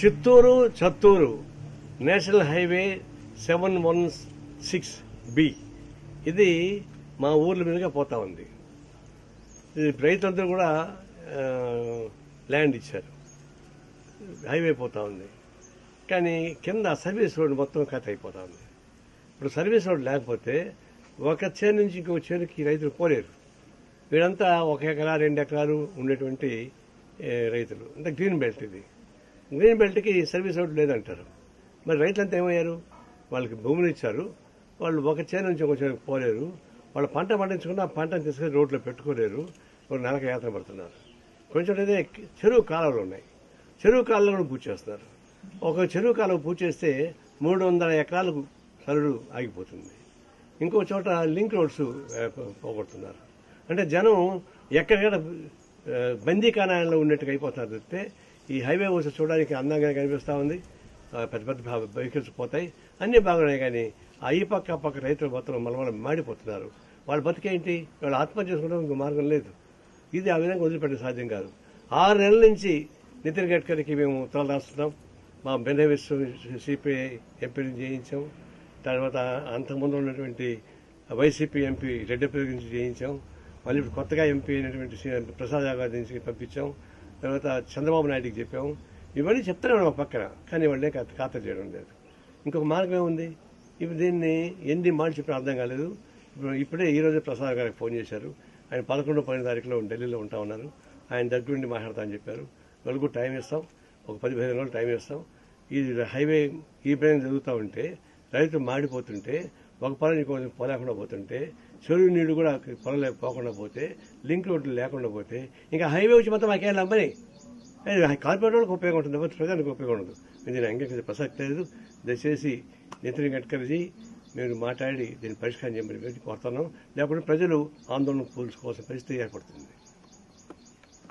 Chittoor చత్తూరు national highway seven one six B. ఇది మా ఊర్ల మీదుగా పోతా ఉంది. ఇది రైతులందరూ కూడా ల్యాండ్ ఇచ్చారు. హైవే పోతా ఉంది. కానీ కింద సర్వీస్ రోడ్ మొత్తం కథ అయిపోతా ఉంది. ఇప్పుడు సర్వీస్ రోడ్ లేకపోతే ఒక చేరు నుంచి ఇంకో చేరుకి రైతులు పోలేరు. వీడంతా ఒక ఎకరా రెండు ఎకరాలు ఉండేటువంటి రైతులు. అంటే గ్రీన్ బెల్ట్ ఇది. గ్రీన్ బెల్ట్కి సర్వీస్ రోడ్ లేదంటారు. మరి రైతులంతా ఏమయ్యారు? వాళ్ళకి భూములు ఇచ్చారు. వాళ్ళు ఒక చేను నుంచి ఒక చేను పోలేరు. వాళ్ళు పంట పండించుకున్న ఆ పంటను తీసుకొని రోడ్లో పెట్టుకోలేరు. వాళ్ళు నెలక యాత్ర పడుతున్నారు. కొంచెం అయితే చెరువు కాలువలు ఉన్నాయి. చెరువు కాలువలు కూడా పూజ చేస్తున్నారు. ఒక చెరువు కాలువ పూజ చేస్తే మూడు వందల ఎకరాలకు సరుడు ఆగిపోతుంది. ఇంకో చోట లింక్ రోడ్స్ పోగొడుతున్నారు. అంటే జనం ఎక్కడికక్కడ ఆ, ఉన్నట్టుగా అయిపోతున్నారు తప్పితే ఈ హైవే వచ్చి చూడడానికి అందంగా కనిపిస్తూ ఉంది. పెద్ద పెద్ద వెహికల్స్ పోతాయి. అన్నీ బాగున్నాయి కానీ ఆ ఈ పక్క ఆ పక్క రైతులు మొత్తం మలమల మాడిపోతున్నారు. వాళ్ళ బతికేంటి? వాళ్ళు ఆత్మహత్య చేసుకోవడం ఇంకో మార్గం లేదు. ఇది ఆ విధంగా వదిలిపెట్టడం సాధ్యం కాదు. ఆరు నెలల నుంచి నితిన్ గడ్కరీకి మేము ఉత్తరాలు రాస్తున్నాం. మా బెనవిస్ సిపిఐ ఎంపీని చేయించాం. తర్వాత అంతకుముందు ఉన్నటువంటి వైసీపీ ఎంపీ రెడ్డి నుంచి చేయించాం. మళ్ళీ ఇప్పుడు కొత్తగా ఎంపీ అయినటువంటి ప్రసాద్ యాదవ్ నుంచి పంపించాం. తర్వాత చంద్రబాబు నాయుడుకి చెప్పాము. ఇవన్నీ చెప్తున్నాం ఒక పక్కన కానీ వాళ్ళే ఖాతా చేయడం లేదు. ఇంకొక మార్గం ఏముంది? ఇప్పుడు దీన్ని ఎన్ని మాటలు చెప్పిన అర్థం కాలేదు. ఇప్పుడు ఇప్పుడే ఈ ప్రసాద్ గారికి ఫోన్ చేశారు. ఆయన పదకొండు పన్నెండు తారీఖులో ఢిల్లీలో ఉంటా ఉన్నారు. ఆయన దగ్గరుండి మాట్లాడతామని చెప్పారు. నలుగురు టైం ఇస్తాం. ఒక పది పదిహేను రోజులు టైం ఇస్తాం. ఈ హైవే ఈ పైన జరుగుతూ ఉంటే రైతులు మాడిపోతుంటే ఒక పొలం ఇంకో పోలేకుండా పోతుంటే చెరువు నీళ్ళు కూడా పొలం పోకుండా పోతే లింక్ రోడ్లు లేకుండా పోతే ఇంకా హైవే వచ్చి మొత్తం మాకేం నమ్మని. కార్పొరేట్ వాళ్ళకి ఉపయోగం ఉంటుంది ప్రజానికి ప్రజలకు ఉపయోగం ఉండదు. మీరు దీన్ని అంగీకరించే ప్రసక్తి లేదు. దయచేసి నితిన్ గడ్కరీజీ మీరు మాట్లాడి దీన్ని పరిష్కారం చేయమని కోరుతున్నాం. లేకుంటే ప్రజలు ఆందోళన కూల్చుకోవాల్సిన పరిస్థితి ఏర్పడుతుంది.